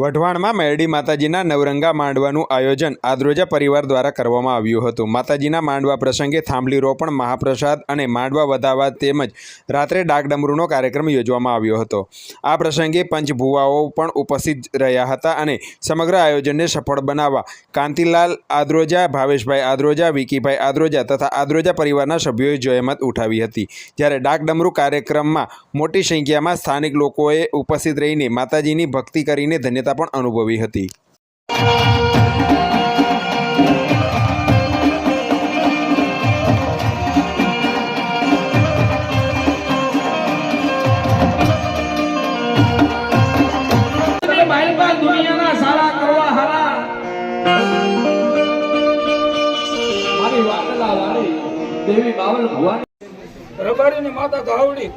વઢવાણમાં મેરડી માતાજીના નવરંગા માંડવાનું આયોજન આદ્રોજા પરિવાર દ્વારા કરવામાં આવ્યું હતું. માતાજીના માંડવા પ્રસંગે થાંભલી રોપણ મહાપ્રસાદ અને માંડવા વધાવા તેમજ રાત્રે ડાકડમરૂનો કાર્યક્રમ યોજવામાં આવ્યો હતો. આ પ્રસંગે પંચભુવાઓ પણ ઉપસ્થિત રહ્યા હતા અને સમગ્ર આયોજનને સફળ બનાવવા કાંતિલાલ આદ્રોજા, ભાવેશભાઈ આદ્રોજા, વિકીભાઈ આદ્રોજા તથા આદ્રોજા પરિવારના સભ્યોએ જયમત ઉઠાવી હતી. જ્યારે ડાકડમરૂ કાર્યક્રમમાં મોટી સંખ્યામાં સ્થાનિક લોકોએ ઉપસ્થિત રહીને માતાજીની ભક્તિ કરીને ધન્યતા પણ અનુભવી હતી. દેવી બાવલ રબારીની માતા ગાવડી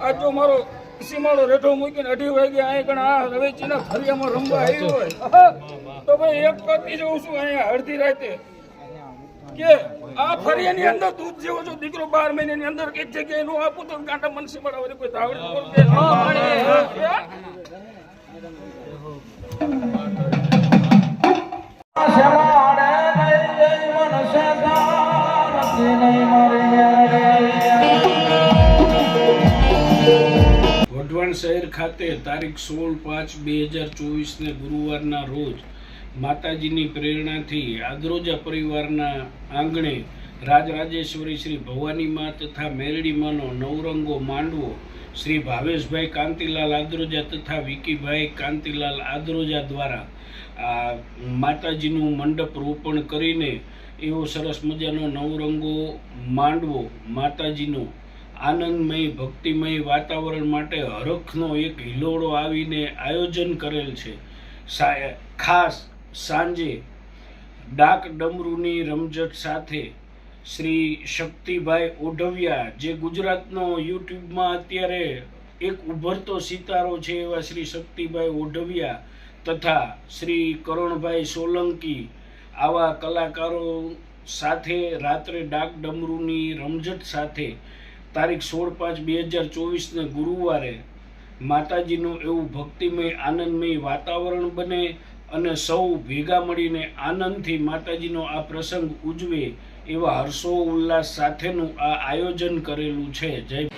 આજ જો મારો સીમાડો રેઠો મૂકીને અઢી વાગે અહીં કણ આ રવેચીના ફરિયામાં રમવા આવ્યો હોય. તો ભાઈ એક કરતી જઉં છું અહીંયા અડધી રાતે? કે આ ફરિયાની અંદર દૂધ જેવો જો દીકરો બાર મહિનાની અંદર એક જગ્યાએ નો આપું તો કાંટા મન સીમાડા વળી કોઈ ધાવડી મન કે નથી મળે વઢવાણ શહેર ખાતે તારીખ સોળ પાંચ બે હજાર ચોવીસને ગુરુવારના રોજ માતાજીની પ્રેરણાથી આદ્રોજા પરિવારના આંગણે રાજરાજેશ્વરી શ્રી ભવાની મા તથા મેરડી માનો નવરંગો માંડવો શ્રી ભાવેશભાઈ કાંતિલાલ આદ્રોજા તથા વિકીભાઈ કાંતિલાલ આદ્રોજા દ્વારા આ માતાજીનું મંડપ રોપણ કરીને એવો સરસ મજાનો નવરંગો માંડવો માતાજીનો આનંદમય, ભક્તિમય વાતાવરણ માટે હરખનો એક હિલોળો આવીને આયોજન કરેલ છે. ખાસ સાંજે ડાક ડમરૂની રમઝટ સાથે શ્રી શક્તિભાઈ ઓઢવિયા, જે ગુજરાતનો યુટ્યુબમાં અત્યારે એક ઉભરતો સિતારો છે એવા શ્રી શક્તિભાઈ ઓઢવિયા તથા શ્રી કરણભાઈ સોલંકી, આવા કલાકારો સાથે રાત્રે ડાક ડમરૂની રમઝટ સાથે તારીખ સોળ પાંચ બે હજાર ચોવીસને ગુરુવારે માતાજીનું એવું ભક્તિમય, આનંદમય વાતાવરણ બને અને સૌ ભેગા મળીને આનંદથી માતાજીનો આ પ્રસંગ ઉજવે એવા હર્ષો ઉલ્લાસ સાથેનું આ આયોજન કરેલું છે. જય